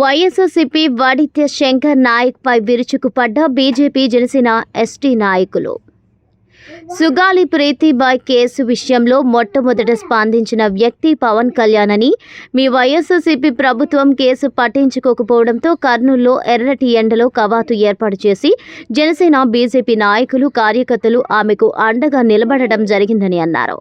వైఎస్ఆర్సీపీ వాడిత్య శంకర్ నాయక్ పై విరుచుకుపడ్డ BJP Janasena ST నాయకులు. సుగాలి ప్రీతిబాయ్ కేసు విషయంలో మొట్టమొదట స్పందించిన వ్యక్తి పవన్ కళ్యాణ్ అని మీ వైఎస్ఆర్సీపీ ప్రభుత్వం కేసు పట్టించుకోకపోవడంతో కర్నూలులో ఎర్రటి ఎండలో కవాతు ఏర్పాటు చేసి జనసేన బీజేపీ నాయకులు కార్యకర్తలు ఆమెకు అండగా నిలబడడం జరిగిందని అన్నారు.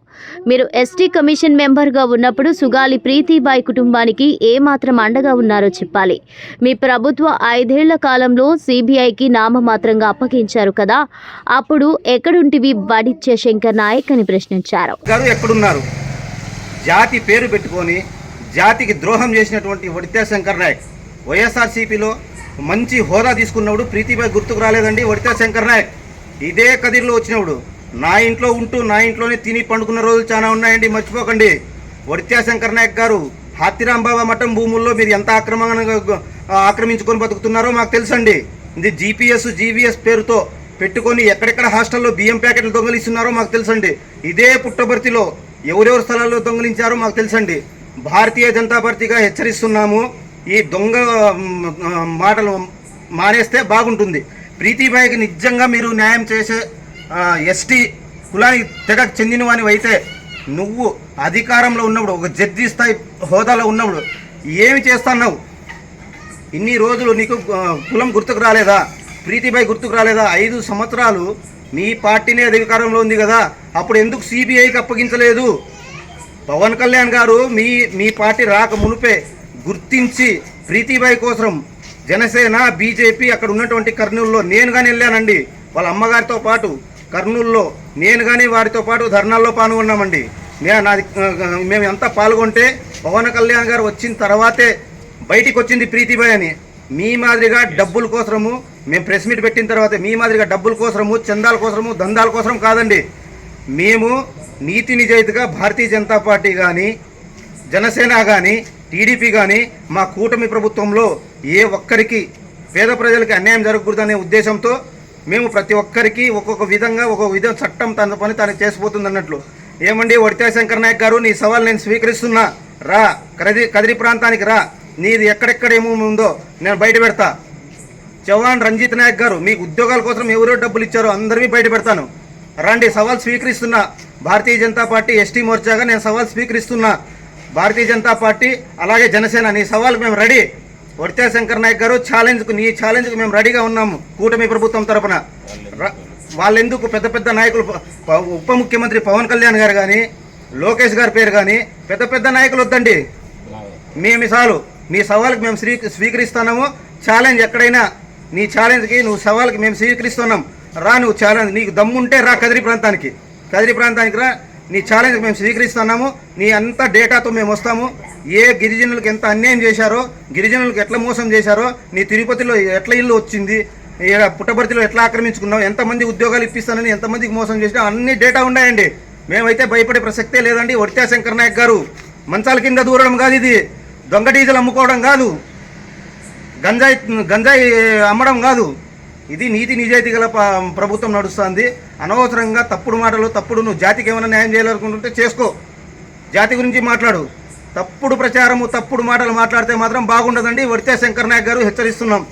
మీరు ఎస్టీ కమిషన్ మెంబర్గా ఉన్నప్పుడు సుగాలి ప్రీతిబాయ్ కుటుంబానికి ఏమాత్రం అండగా ఉన్నారో చెప్పాలి. మీ ప్రభుత్వ ఐదేళ్ళ కాలంలో సిబిఐకి నామమాత్రంగా అప్పగించారు కదా అప్పుడు ఎక్కడుంటివి బడిచ్చే శంకర్ నాయక్ అని ప్రశ్నించారు. గారు ఎక్కడున్నారు? జాతి పేరు పెట్టుకొని జాతికి ద్రోహం చేసినటువంటి వడిత్యా శంకర్ నాయక్. వైఎస్ఆర్సీపీలో మంచి హోదా తీసుకున్నప్పుడు ప్రీతిపై గుర్తుకు రాలేదండి వడిత్యా శంకర్ నాయక్. ఇదే కదిరిలో వచ్చినప్పుడు నా ఇంట్లో ఉంటూ నా ఇంట్లోనే తిని పండుకున్న రోజులు చాలా ఉన్నాయండి మర్చిపోకండి. వడిత్యా శంకర్ నాయక్ గారు హాతిరాంబాబా మఠం భూముల్లో మీరు ఎంత ఆక్రమంగా ఆక్రమించుకొని బతుకుతున్నారో మాకు తెలుసండి. ఇది జీపీఎస్ జీవీఎస్ పేరుతో పెట్టుకొని ఎక్కడెక్కడ హాస్టల్లో బియ్యం ప్యాకెట్లు దొంగలిస్తున్నారో మాకు తెలుసండి. ఇదే పుట్టబర్తిలో ఎవరెవరు స్థలాల్లో దొంగలించారో మాకు తెలుసండి. భారతీయ జనతా పార్టీగా హెచ్చరిస్తున్నాము. ఈ దొంగ మాటలు మానేస్తే బాగుంటుంది. ప్రీతిబాయికి నిజంగా మీరు న్యాయం చేసే ఎస్టీ కులానికి తెగ చెందినవానివి అయితే నువ్వు అధికారంలో ఉన్నప్పుడు ఒక జడ్జి స్థాయి హోదాలో ఉన్నప్పుడు ఏమి చేస్తున్నావు? ఇన్ని రోజులు నీకు కులం గుర్తుకు రాలేదా? ప్రీతిబాయి గుర్తుకు రాలేదా? ఐదు సంవత్సరాలు మీ పార్టీనే అధికారంలో ఉంది కదా. అప్పుడు ఎందుకు సిబిఐకి అప్పగించలేదు? పవన్ కళ్యాణ్ గారు మీ మీ పార్టీ రాక మునుపే గుర్తించి ప్రీతిబాయి కోసం జనసేన బీజేపీ అక్కడ ఉన్నటువంటి కర్నూలులో నేను కానీ వెళ్ళానండి. వాళ్ళ అమ్మగారితో పాటు కర్నూలులో నేను కానీ వారితో పాటు ధర్నాల్లో పాల్గొన్నామండి. నే- నాది మేము ఎంత పాల్గొంటే పవన్ కళ్యాణ్ గారు వచ్చిన తర్వాతే బయటికి వచ్చింది ప్రీతిబాయ్ అని. మీ మాదిరిగా డబ్బుల కోసము మేము ప్రెస్ మీట్ పెట్టిన తర్వాత మీ మాదిరిగా డబ్బుల కోసము చందాల కోసము దందాల కోసం కాదండి. మేము నీతి నిజాయితీగా భారతీయ జనతా పార్టీ కానీ జనసేన కానీ టీడీపీ కానీ మా కూటమి ప్రభుత్వంలో ఏ ఒక్కరికి పేద ప్రజలకి అన్యాయం జరగకూడదనే ఉద్దేశంతో మేము ప్రతి ఒక్కరికి ఒక్కొక్క విధంగా ఒక్కొక్క విధం చట్టం తన పని తను చేసిపోతుంది అన్నట్లు. ఏమండి వడితే శంకర్ నాయక్ గారు నీ సవాల్ నేను స్వీకరిస్తున్నా. రా కదిరి కదిరి ప్రాంతానికి రా. నీది ఎక్కడెక్కడ ఏమేమి ఉందో నేను బయట పెడతా. చౌహాన్ రంజిత్ నాయక్ గారు మీకు ఉద్యోగాల కోసం ఎవరో డబ్బులు ఇచ్చారో అందరివి బయట పెడతాను. రండి సవాల్ స్వీకరిస్తున్నా. భారతీయ జనతా పార్టీ ఎస్టీ మోర్చాగా నేను సవాల్ స్వీకరిస్తున్నా. భారతీయ జనతా పార్టీ అలాగే జనసేన నీ సవాల్కి మేము రెడీ. వర్తే శంకర్ నాయక్ గారు ఛాలెంజ్కు నీ ఛాలెంజ్కి మేము రెడీగా ఉన్నాము కూటమి ప్రభుత్వం తరపున. వాళ్ళెందుకు పెద్ద పెద్ద నాయకులు ఉప ముఖ్యమంత్రి పవన్ కళ్యాణ్ గారు కానీ లోకేష్ గారి పేరు కానీ పెద్ద పెద్ద నాయకులు వద్దండి. మేము చాలు నీ సవాల్కి మేము స్వీ స్వీకరిస్తున్నాము. ఛాలెంజ్ ఎక్కడైనా నీ ఛాలెంజ్కి నువ్వు సవాల్కి మేము స్వీకరిస్తున్నాం. రా నువ్వు ఛాలెంజ్ నీకు దమ్ముంటే రా కదిరి ప్రాంతానికి. కదిరి ప్రాంతానికి రా. నీ ఛాలెంజ్ మేము స్వీకరిస్తున్నాము. నీ అంత డేటాతో మేము వస్తాము. ఏ గిరిజనులకు ఎంత అన్యాయం చేశారో గిరిజనులకు ఎట్లా మోసం చేశారో నీ తిరుపతిలో ఎట్లా ఇల్లు వచ్చింది పుట్టబర్తిలో ఎట్లా ఆక్రమించుకున్నావు ఎంతమంది ఉద్యోగాలు ఇప్పిస్తానని ఎంతమందికి మోసం చేసినా అన్ని డేటా ఉన్నాయండి. మేమైతే భయపడే ప్రసక్తే లేదండి. వడిత్యా శంకర్ నాయక్ గారు మంచాల కింద దూరడం కాదు ఇది. దొంగ డీజిల్ అమ్ముకోవడం కాదు. గంజాయి గంజాయి అమ్మడం కాదు. ఇది నీతి నిజాయితీ గల ప్రభుత్వం నడుస్తుంది. అనవసరంగా తప్పుడు మాటలు తప్పుడు నువ్వు జాతికి ఏమైనా న్యాయం చేయాలనుకుంటుంటే చేసుకో. జాతి గురించి మాట్లాడు. తప్పుడు ప్రచారము తప్పుడు మాటలు మాట్లాడితే మాత్రం బాగుండదండి. వడితే శంకర్ నాయక్ గారు హెచ్చరిస్తున్నాం.